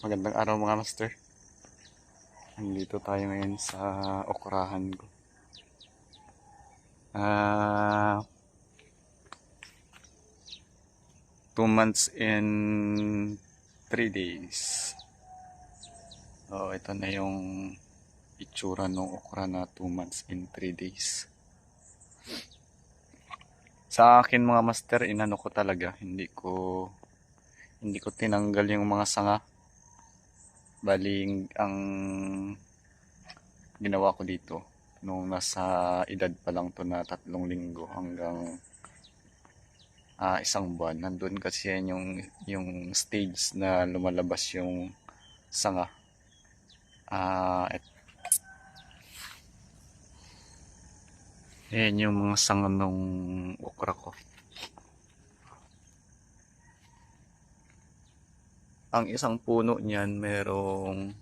Magandang araw mga master. Nandito tayo ngayon sa okurahan ko. Ah, two months in three days. Oh, ito na yung itsura ng okra na two months in three days. Sa akin mga master, inano ko talaga. Hindi ko hindi ko tinanggal yung mga sanga. Bali, ang ginawa ko dito, nung nasa edad pa lang to na tatlong linggo hanggang ah, isang buwan, nandun kasi yan yung, yung stage na lumalabas yung sanga. Ah, et, Ayan yung mga sanga nung okra ko. Ang isang puno niyan merong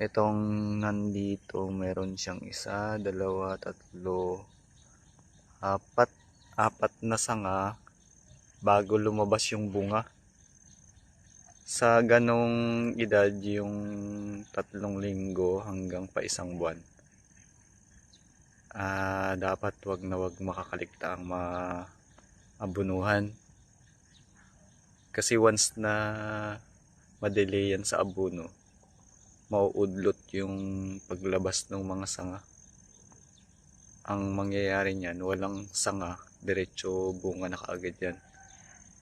itong nandito meron siyang isa, dalawa, tatlo, apat, apat na sanga bago lumabas yung bunga. Sa ganong edad yung tatlong linggo hanggang pa isang buwan. Ah, dapat wag na wag makakaligta ang mga abunuhan. Kasi once na madelay yan sa abono, mauudlot yung paglabas ng mga sanga. Ang mangyayari niyan, walang sanga, diretso bunga na kaagad yan.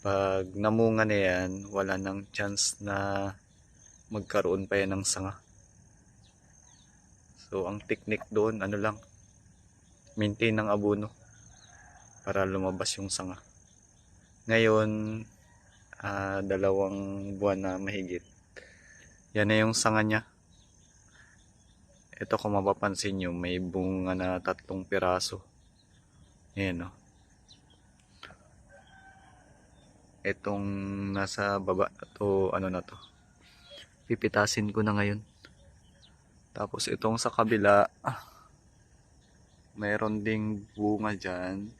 Pag namunga na yan, wala nang chance na magkaroon pa yan ng sanga. So, ang technique doon, ano lang, maintain ng abono para lumabas yung sanga. Ngayon, ah, dalawang buwan na mahigit. Yan na yung sanga niya. Ito kung mapapansin nyo, may bunga na tatlong piraso. Ayan o. Itong nasa baba to, ano na to. Pipitasin ko na ngayon. Tapos itong sa kabila, ah, mayroon ding bunga dyan.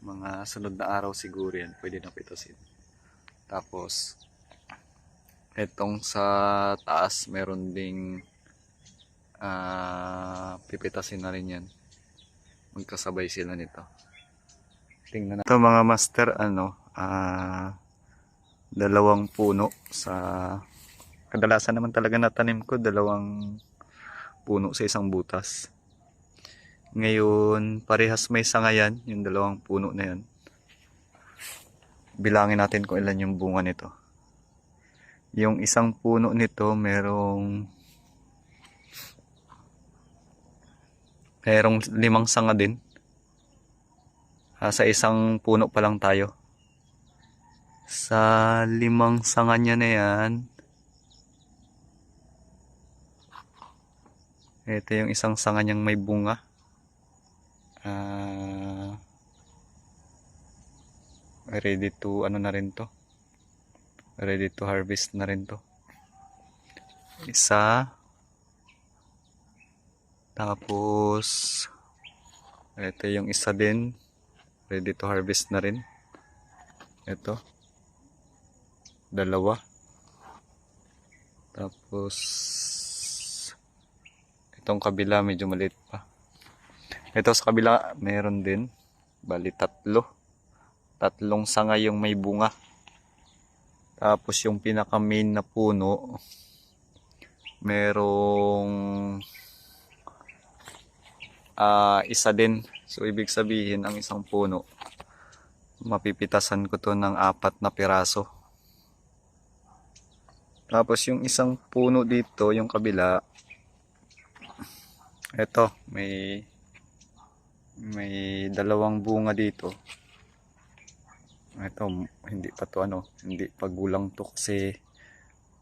Mga sunod na araw siguro yan, pwede na pitasin. Tapos, itong sa taas, meron ding ah, pipitasin na rin yan. Magkasabay sila nito. Tingnan na. Ito mga master, ano, ah, dalawang puno sa kadalasan naman talaga natanim ko dalawang puno sa isang butas. Ngayon, parehas may sanga yan, yung dalawang puno na yan. Bilangin natin kung ilan yung bunga nito. Yung isang puno nito, merong merong limang sanga din. Ah, sa isang puno pa lang tayo. Sa limang sanga niya na yan, ito yung isang sanga niyang may bunga. Ah, ready to ano na rin to? Ready to harvest na rin to. Isa. Tapos ito yung isa din. Ready to harvest na rin. Ito. Dalawa. Tapos itong kabila medyo maliit pa ito sa kabila, meron din. Bali, tatlo. Tatlong sanga yung may bunga. Tapos yung pinaka main na puno, merong ah isa din. So, ibig sabihin, ang isang puno, mapipitasan ko to ng apat na piraso. Tapos yung isang puno dito, yung kabila, eto, may may dalawang bunga dito. Ito hindi pa to ano hindi pa gulang to kasi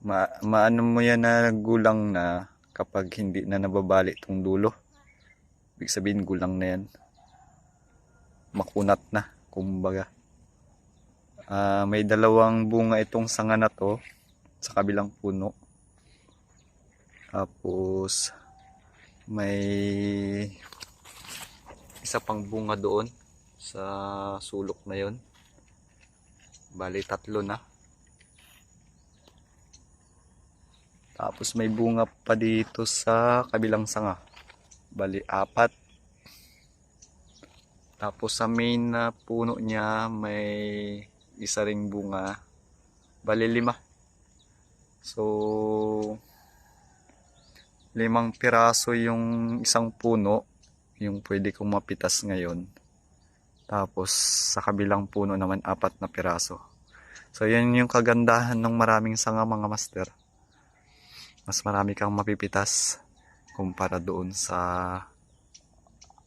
ma maano mo yan na gulang na kapag hindi na nababali itong dulo. Ibig sabihin gulang na yan. Makunat na kumbaga. Ah, may dalawang bunga itong sanga na to sa kabilang puno. Tapos may isa pang bunga doon sa sulok na yon bali tatlo na tapos may bunga pa dito sa kabilang sanga bali apat tapos sa main na puno niya may isa ring bunga. Bali lima. So limang piraso yung isang puno yung pwede kong mapitas ngayon. Tapos sa kabilang puno naman apat na piraso. So yan yung kagandahan ng maraming sanga mga master. Mas marami kang mapipitas kumpara doon sa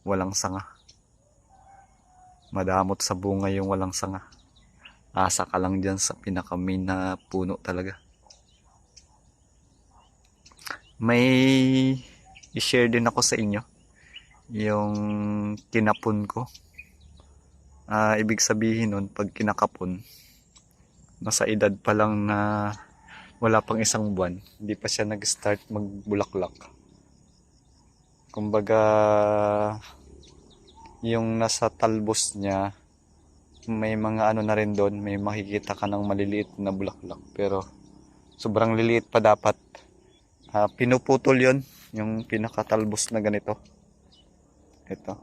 walang sanga. Madamot sa bunga yung walang sanga. Asa ka lang dyan sa pinakamin na puno talaga. May i-share din ako sa inyo yung kinapon ko. Ah, ibig sabihin nun, pag kinakapon, nasa edad pa lang na wala pang isang buwan, hindi pa siya nag-start magbulaklak. Kumbaga, yung nasa talbos niya, may mga ano na rin doon, may makikita ka ng maliliit na bulaklak. Pero, sobrang liliit pa dapat. Ah, pinuputol yon yung pinakatalbos na ganito. Ito.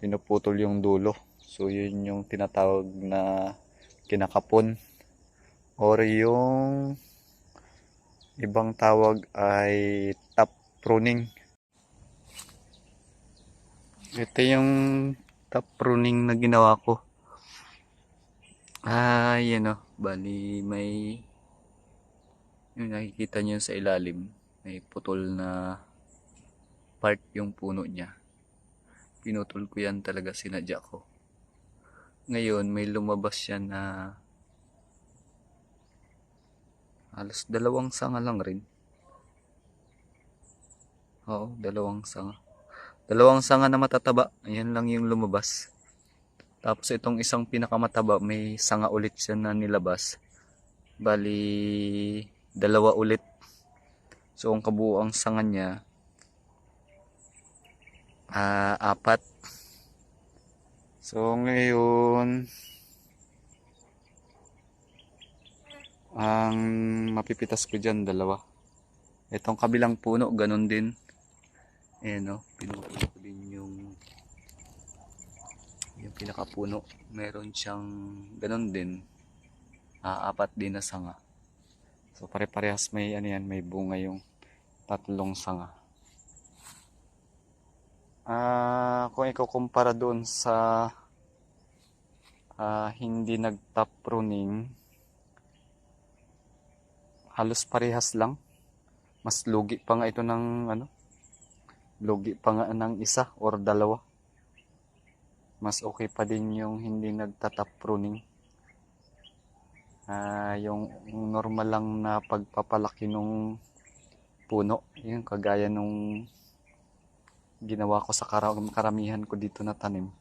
Pinuputol yung dulo. So, yun yung tinatawag na kinakapon. Or yung ibang tawag ay top pruning. Ito yung top pruning na ginawa ko. Ah, yan o. Bali, may yung nakikita nyo sa ilalim. May putol na part yung puno niya. Pinutol ko yan talaga sinadya ko. Ngayon, may lumabas siya na halos dalawang sanga lang rin. Oo, dalawang sanga. Dalawang sanga na matataba. Ayan lang yung lumabas. Tapos itong isang pinakamataba, may sanga ulit siya na nilabas. Bali, dalawa ulit. So, ang kabuuang sanga niya, ah apat. So, ngayon, ang mapipitas ko dyan, dalawa. Itong kabilang puno, ganun din. Ayan o, pinutol ko din yung yung pinakapuno. Meron siyang ganun din. Ah, apat din na sanga. So, pare-parehas may, ano yan, may bunga yung tatlong sanga. Ah, kung ikukumpara doon sa ah, hindi nag-top pruning, halos parehas lang. Mas lugi pa nga ito ng ano, lugi pa nga ng isa or dalawa. Mas okay pa din yung hindi nagtatap pruning. Ah, yung normal lang na pagpapalaki nung puno, yung kagaya nung ginawa ko sa karam- karamihan ko dito na tanim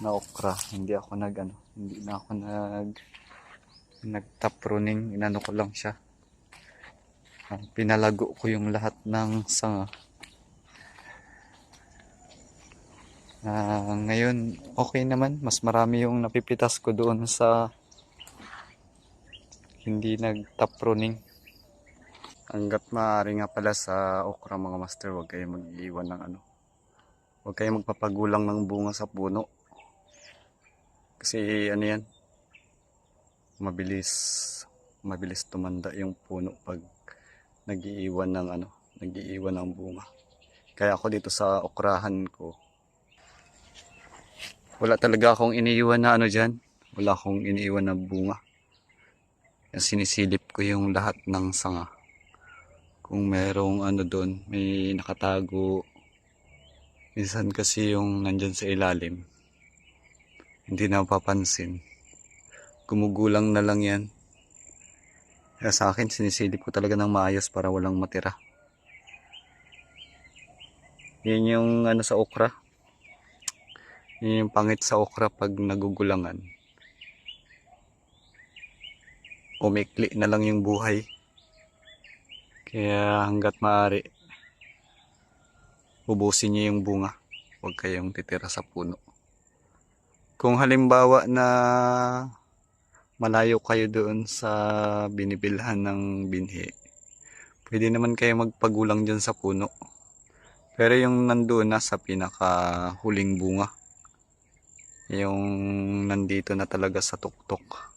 na okra. Hindi ako nag ano, hindi na ako nag nagtap pruning, inano ko lang siya. Pinalago ko yung lahat ng sanga. Ah, ngayon, okay naman. Mas marami yung napipitas ko doon sa hindi nag-top pruning. Hanggat maaari nga pala sa okra mga master, huwag kayo mag-iwan ng ano. Huwag kayo magpapagulang ng bunga sa puno. Kasi ano yan, mabilis, mabilis tumanda yung puno pag nag-iiwan ng ano, nag-iiwan ng bunga. Kaya ako dito sa okrahan ko, wala talaga akong iniiwan na ano dyan. Wala akong iniiwan na bunga. Sinisilip ko yung lahat ng sanga. Kung merong ano doon, may nakatago. Minsan kasi yung nandyan sa ilalim, hindi na mapapansin. Gumugulang na lang yan. Kaya sa akin, sinisilip ko talaga ng maayos para walang matira. Yan yung ano sa okra. Yan yung pangit sa okra pag nagugulangan. Umikli na lang yung buhay. Kaya hanggat maaari, ubusin niyo yung bunga. Huwag kayong titira sa puno. Kung halimbawa na malayo kayo doon sa binibilhan ng binhi, Pwede naman kayo magpagulang dyan sa puno. Pero yung nandoon na sa pinaka huling bunga. Yung nandito na talaga sa tuktok.